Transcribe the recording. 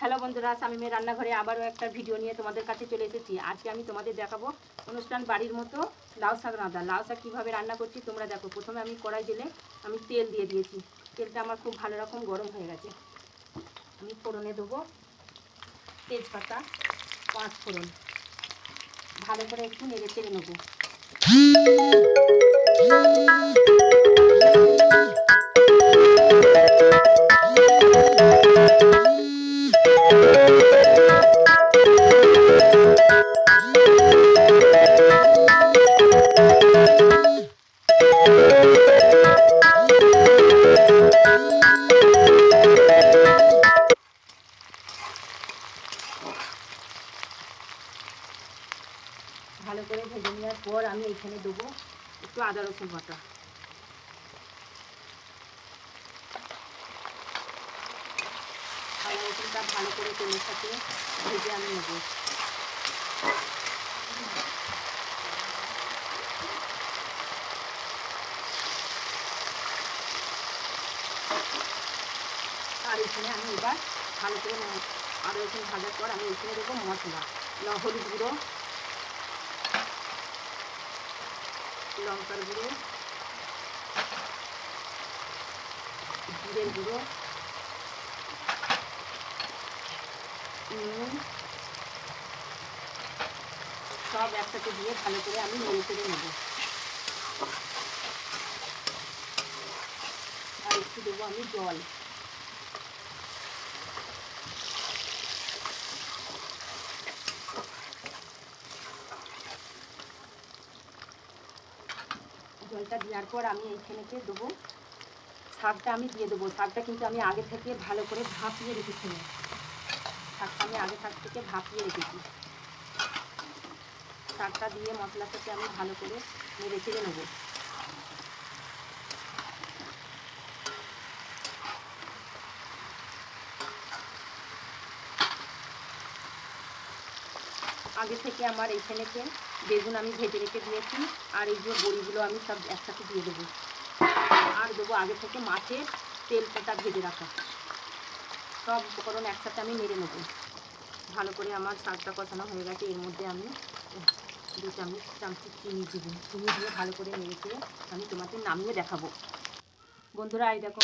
Hello বন্ধুরা স্বামীমের রান্নাঘরে আবারও একটা ভিডিও নিয়ে তোমাদের কাছে চলে এসেছি। আজকে আমি তোমাদের দেখাবো অনুষ্ঠান বাড়ির মতো লাউ শাক রাঁধা। লাউ শাক কীভাবে রান্না করছি তোমরা দেখো। প্রথমে আমি কড়াই দিলে আমি তেল দিয়ে দিয়েছি। তেলটা আমার খুব ভালো রকম গরম হয়ে গেছে। আমি ফোড়নে দেবো তেজপাতা, পাঁচ ফোড়ন। ভালো করে একটু নেড়ে চেড়ে নেব। ভালো করে ভেজে নেওয়ার পর আমি এখানে দেবো একটু আদা রসুন বাটা। আদা রসুনটা ভালো করে তেলের সাথে ভেজে আমি নেব। আর এখানে আমি এবার ভালো করে আদা রসুন ভাজার পর আমি এখানে দেবো মশলা হলুদ গুঁড়ো। লঙ্কার গুঁড়ো, জিরের গুঁড়ো, নুন, সব একসাথে দিয়ে ভালো করে আমি নেড়ে করে নেব। আর একটু দেবো আমি জল। জলটা দেওয়ার পর আমি এইখানেতে দেবো। শাকটা আমি দিয়ে দেবো। শাকটা কিন্তু আমি আগে থেকে ভালো করে ভাপিয়ে রেখেছিলাম শাকটা আমি আগে থাক থেকে ভাপিয়ে রেখেছি। শাকটা দিয়ে মশলার সাথে আমি ভালো করে নেড়ে চেড়ে নেব। আগে থেকে আমার এইখানেতে বেগুন আমি ভেজে রেখে দিয়েছি, আর এই যে বড়িগুলো আমি সব একসাথে দিয়ে দেবো। আর দেবো আগে থেকে মাছের তেল পোটা ভেজে রাখা। সব উপকরণ একসাথে আমি নেড়ে নেব। ভালো করে আমার শাকটা কষানো হয়ে গেছে, এর মধ্যে আমি দু চামচ চামচ চিনি দিব। চিনি দিয়ে ভালো করে নেড়ে চেড়ে আমি তোমাদের নামিয়ে দেখাবো। বন্ধুরা, এই দেখো।